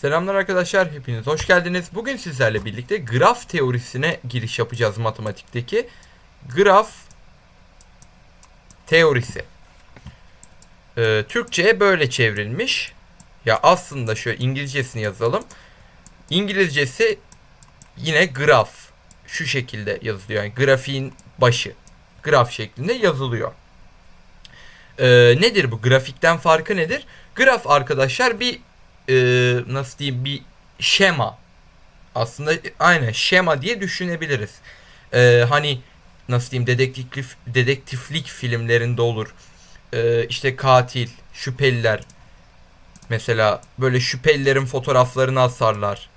Selamlar arkadaşlar, hepiniz hoş geldiniz. Bugün sizlerle birlikte graf teorisine giriş yapacağız matematikteki. Graf teorisi. Ee, Türkçe'ye böyle çevrilmiş. Ya aslında şöyle İngilizcesini yazalım. İngilizcesi yine graf. Şu şekilde yazılıyor. Yani grafiğin başı. Graf şeklinde yazılıyor. Ee, nedir bu? Grafikten farkı nedir? Graf arkadaşlar bir e, nasıl diyeyim bir şema. Aslında aynen şema diye düşünebiliriz. Ee, hani nasıl diyeyim dedektiflik, dedektiflik filmlerinde olur. Ee, işte katil, şüpheliler. Mesela böyle şüphelilerin fotoğraflarını asarlar.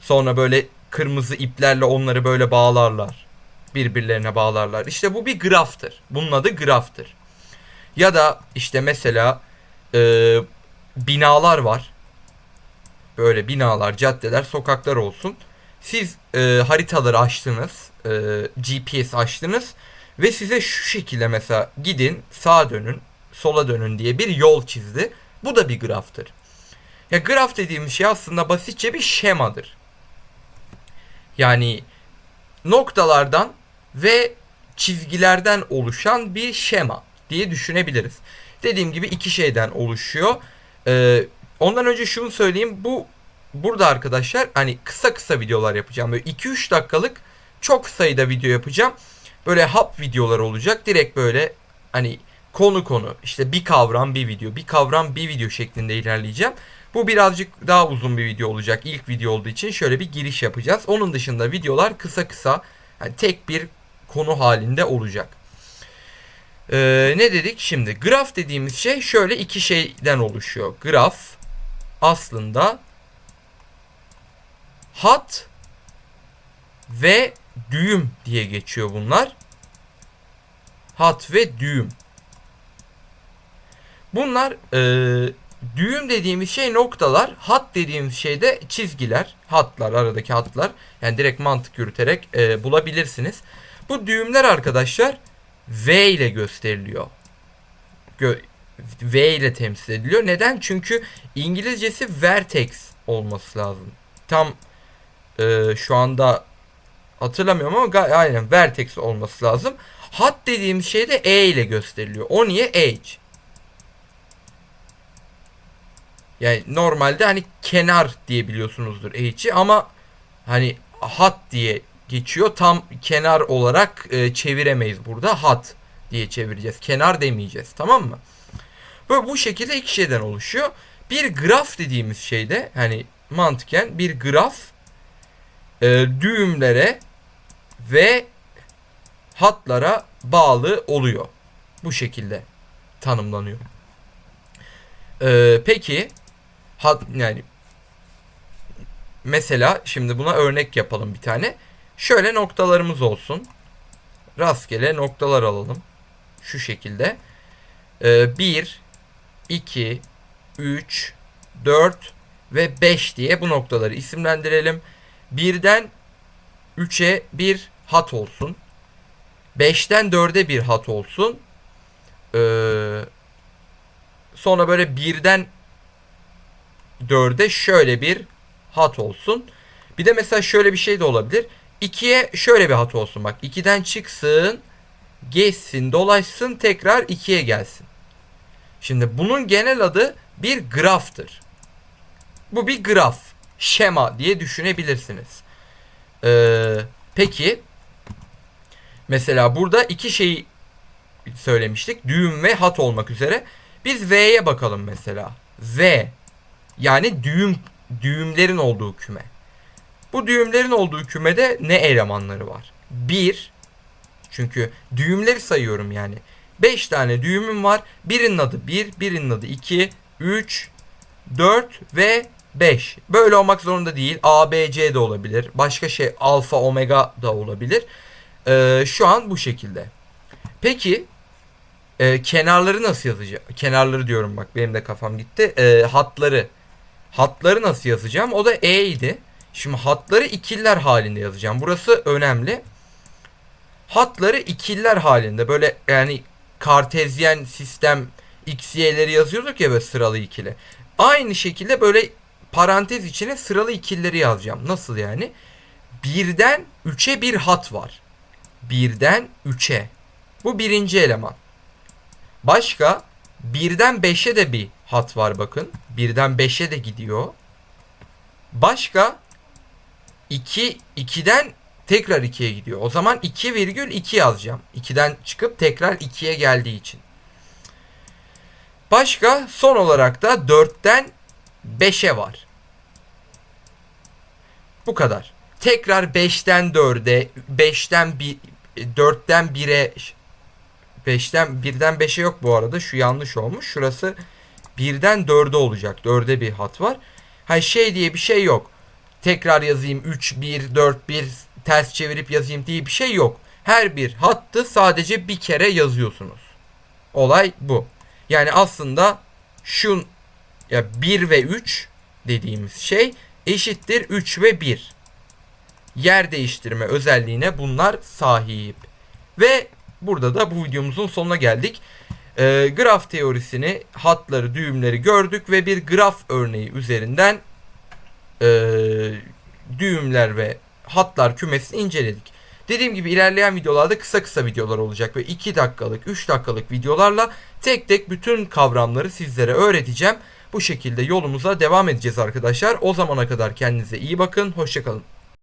Sonra böyle kırmızı iplerle onları böyle bağlarlar. Birbirlerine bağlarlar. İşte bu bir graftır. Bunun adı graftır. Ya da işte mesela e, binalar var. Böyle binalar, caddeler, sokaklar olsun. Siz e, haritaları açtınız, e, GPS açtınız ve size şu şekilde mesela gidin, sağa dönün, sola dönün diye bir yol çizdi. Bu da bir graftır. Ya graf dediğimiz şey aslında basitçe bir şemadır. Yani noktalardan ve çizgilerden oluşan bir şema diye düşünebiliriz. Dediğim gibi iki şeyden oluşuyor. Ee, ondan önce şunu söyleyeyim. Bu burada arkadaşlar hani kısa kısa videolar yapacağım. Böyle 2-3 dakikalık çok sayıda video yapacağım. Böyle hap videolar olacak. Direkt böyle hani konu konu işte bir kavram bir video bir kavram bir video şeklinde ilerleyeceğim. Bu birazcık daha uzun bir video olacak ilk video olduğu için şöyle bir giriş yapacağız. Onun dışında videolar kısa kısa yani tek bir konu halinde olacak. Ee, ne dedik şimdi? Graf dediğimiz şey şöyle iki şeyden oluşuyor. Graf aslında hat ve düğüm diye geçiyor bunlar. Hat ve düğüm. Bunlar e, düğüm dediğimiz şey noktalar, hat dediğimiz şey de çizgiler, hatlar, aradaki hatlar. Yani direkt mantık yürüterek e, bulabilirsiniz. Bu düğümler arkadaşlar V ile gösteriliyor. Gö v ile temsil ediliyor. Neden? Çünkü İngilizcesi vertex olması lazım. Tam e, şu anda hatırlamıyorum ama aynen vertex olması lazım. Hat dediğim şey de E ile gösteriliyor. O niye? H. Yani normalde hani kenar diye biliyorsunuzdur H'i ama hani hat diye geçiyor. Tam kenar olarak e, çeviremeyiz burada. Hat diye çevireceğiz. Kenar demeyeceğiz. Tamam mı? Böyle bu şekilde iki şeyden oluşuyor. Bir graf dediğimiz şeyde hani mantıken bir graf e, düğümlere ve hatlara bağlı oluyor. Bu şekilde tanımlanıyor. E, peki hat yani mesela şimdi buna örnek yapalım bir tane. Şöyle noktalarımız olsun. Rastgele noktalar alalım. Şu şekilde. 1, 2, 3, 4 ve 5 diye bu noktaları isimlendirelim. 1'den 3'e bir hat olsun. 5'ten 4'e bir hat olsun. Ee, sonra böyle 1'den 4'e şöyle bir hat olsun. Bir de mesela şöyle bir şey de olabilir. 2'ye şöyle bir hat olsun bak. 2'den çıksın, geçsin, dolaşsın, tekrar 2'ye gelsin. Şimdi bunun genel adı bir graftır. Bu bir graf, şema diye düşünebilirsiniz. Ee, peki mesela burada iki şeyi söylemiştik. Düğüm ve hat olmak üzere. Biz V'ye bakalım mesela. V yani düğüm düğümlerin olduğu küme. Bu düğümlerin olduğu kümede ne elemanları var? 1 çünkü düğümleri sayıyorum yani. 5 tane düğümüm var. Birinin adı 1, birinin adı 2, 3, 4 ve 5. Böyle olmak zorunda değil. A, B, C de olabilir. Başka şey alfa, omega da olabilir. Ee, şu an bu şekilde. Peki e, kenarları nasıl yazacağım? Kenarları diyorum bak benim de kafam gitti. E, hatları. Hatları nasıl yazacağım? O da E idi. Şimdi hatları ikiller halinde yazacağım. Burası önemli. Hatları ikiller halinde böyle yani kartezyen sistem x y'leri yazıyorduk ya böyle sıralı ikili. Aynı şekilde böyle parantez içine sıralı ikilileri yazacağım. Nasıl yani? Birden 3'e bir hat var. Birden 3'e. Bu birinci eleman. Başka birden 5'e de bir hat var bakın. Birden 5'e de gidiyor. Başka 2 2'den tekrar 2'ye gidiyor. O zaman 2,2 yazacağım. 2'den çıkıp tekrar 2'ye geldiği için. Başka son olarak da 4'ten 5'e var. Bu kadar. Tekrar 5'ten 4'e, 5'ten 1 4'ten 1'e 5'ten 1'den 5'e yok bu arada. Şu yanlış olmuş. Şurası 1'den 4'e olacak. 4'e bir hat var. Ha şey diye bir şey yok. Tekrar yazayım 3 1 4 1 ters çevirip yazayım diye bir şey yok. Her bir hattı sadece bir kere yazıyorsunuz. Olay bu. Yani aslında şu ya 1 ve 3 dediğimiz şey eşittir 3 ve 1. Yer değiştirme özelliğine bunlar sahip. Ve burada da bu videomuzun sonuna geldik. Ee, graf teorisini, hatları, düğümleri gördük ve bir graf örneği üzerinden e, düğümler ve hatlar kümesini inceledik. Dediğim gibi ilerleyen videolarda kısa kısa videolar olacak ve 2 dakikalık, 3 dakikalık videolarla tek tek bütün kavramları sizlere öğreteceğim. Bu şekilde yolumuza devam edeceğiz arkadaşlar. O zamana kadar kendinize iyi bakın. Hoşçakalın.